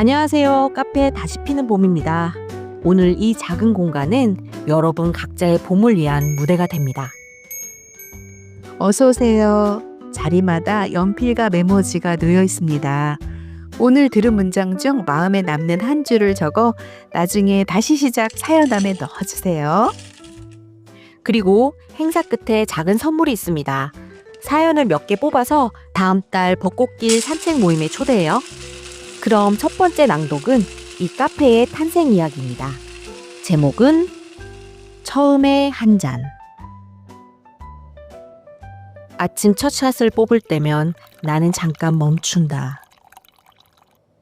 안녕하세요. 카페 다시 피는 봄입니다. 오늘 이 작은 공간은 여러분 각자의 봄을 위한 무대가 됩니다. 어서 오세요. 자리마다 연필과 메모지가 놓여 있습니다. 오늘 들은 문장 중 마음에 남는 한 줄을 적어 나중에 다시 시작 사연함에 넣어주세요. 그리고 행사 끝에 작은 선물이 있습니다. 사연을 몇 개 뽑아서 다음 달 벚꽃길 산책 모임에 초대해요. 그럼 첫 번째 낭독은 이 카페의 탄생 이야기입니다. 제목은 처음에 한 잔. 아침 첫 샷을 뽑을 때면 나는 잠깐 멈춘다.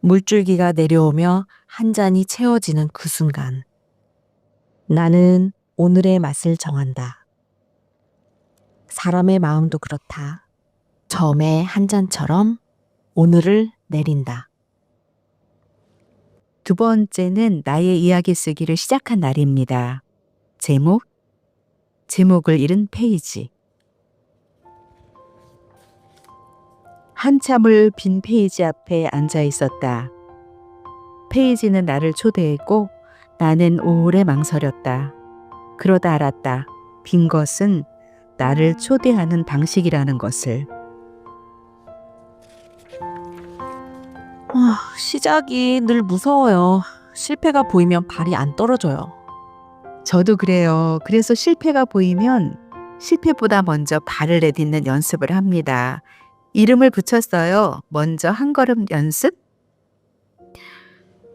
물줄기가 내려오며 한 잔이 채워지는 그 순간. 나는 오늘의 맛을 정한다. 사람의 마음도 그렇다. 처음에 한 잔처럼 오늘을 내린다. 두 번째는 나의 이야기 쓰기를 시작한 날입니다. 제목, 제목을 잃은 페이지. 한참을 빈 페이지 앞에 앉아 있었다. 페이지는 나를 초대했고 나는 오래 망설였다. 그러다 알았다. 빈 것은 나를 초대하는 방식이라는 것을. 아, 시작이 늘 무서워요. 실패가 보이면 발이 안 떨어져요. 저도 그래요. 그래서 실패가 보이면 실패보다 먼저 발을 내딛는 연습을 합니다. 이름을 붙였어요. 먼저 한 걸음 연습?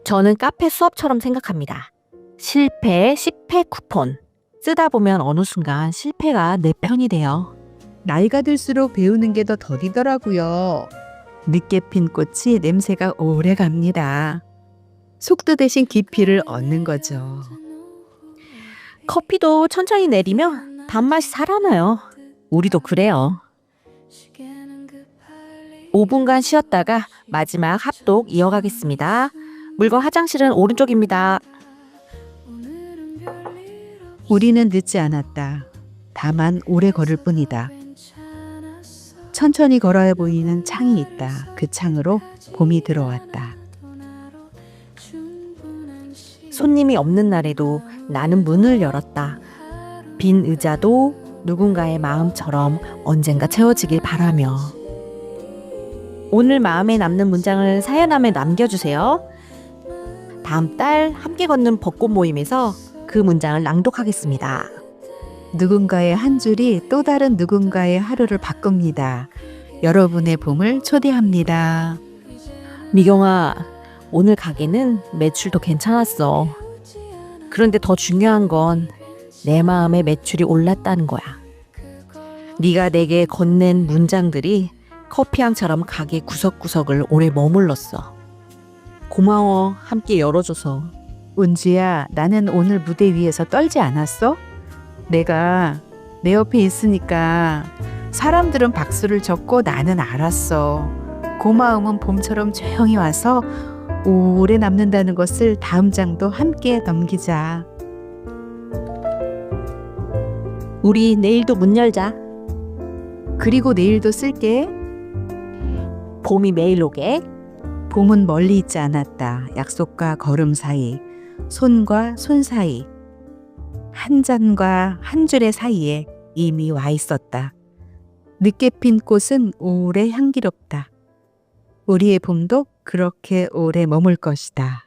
저는 카페 수업처럼 생각합니다. 실패 10회 쿠폰. 쓰다 보면 어느 순간 실패가 내 편이 돼요. 나이가 들수록 배우는 게 더 더디더라고요. 늦게 핀 꽃이 냄새가 오래 갑니다. 속도 대신 깊이를 얻는 거죠. 커피도 천천히 내리면 단맛이 살아나요. 우리도 그래요. 5분간 쉬었다가 마지막 합독 이어가겠습니다. 물건 화장실은 오른쪽입니다. 우리는 늦지 않았다. 다만 오래 걸을 뿐이다. 천천히 걸어야 보이는 창이 있다. 그 창으로 봄이 들어왔다. 손님이 없는 날에도 나는 문을 열었다. 빈 의자도 누군가의 마음처럼 언젠가 채워지길 바라며. 오늘 마음에 남는 문장을 사연함에 남겨주세요. 다음 달 함께 걷는 벚꽃 모임에서 그 문장을 낭독하겠습니다. 누군가의 한 줄이 또 다른 누군가의 하루를 바꿉니다. 여러분의 봄을 초대합니다. 미경아, 오늘 가게는 매출도 괜찮았어. 그런데 더 중요한 건 내 마음의 매출이 올랐다는 거야. 네가 내게 건넨 문장들이 커피향처럼 가게 구석구석을 오래 머물렀어. 고마워, 함께 열어줘서. 운지야, 나는 오늘 무대 위에서 떨지 않았어? 내가 내 옆에 있으니까 사람들은 박수를 쳤고 나는 알았어. 고마움은 봄처럼 조용히 와서 오래 남는다는 것을 다음 장도 함께 넘기자. 우리 내일도 문 열자. 그리고 내일도 쓸게. 봄이 매일 오게. 봄은 멀리 있지 않았다. 약속과 걸음 사이, 손과 손 사이, 한 잔과 한 줄의 사이에 이미 와 있었다. 늦게 핀 꽃은 오래 향기롭다. 우리의 봄도 그렇게 오래 머물 것이다.